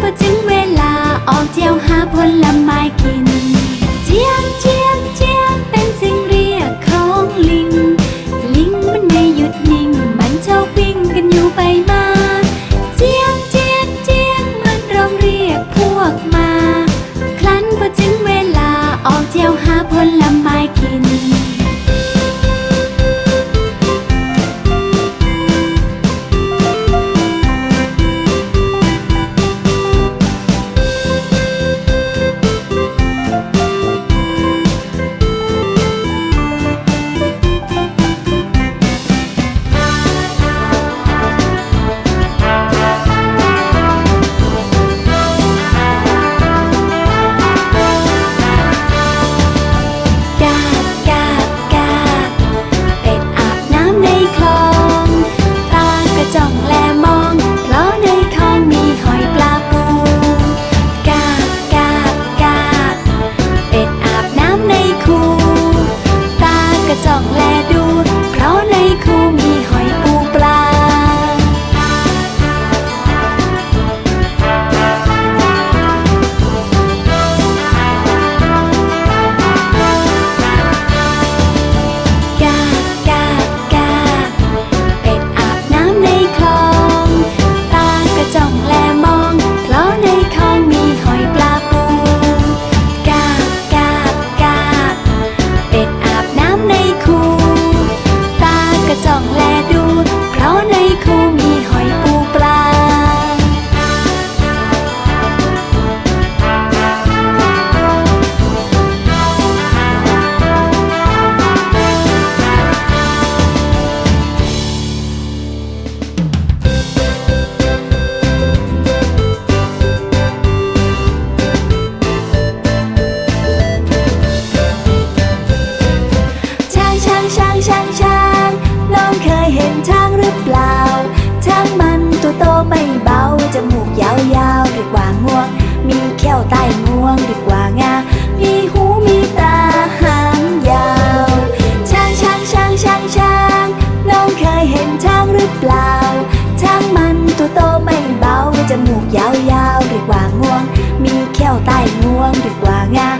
พอถึงเวลาออกเที่ยวหาผลไม้กิน เจียงเจียงเจียงเป็นสิ่งเรียกของลิง ลิงมันไม่หยุดนิ่ง มันชอบวิ่งกันอยู่ไปมา เจียงเจียงเจียงมันรองเรียกพวกมาขันพอถึงเวลาออกเที่ยวหาผลไม้กิน ว่าง่วง มีเข้วใต้งวงดีกว่างา มีหูมีตาหางยาว ช้างช้างช้างช้างช้างน้องเคยเห็นช้างหรือเปล่า ช้างมันตัวโตไม่เบาจมูกยาวยาวดีกว่าง่วง มีเข้วใต้งวงดีกว่างา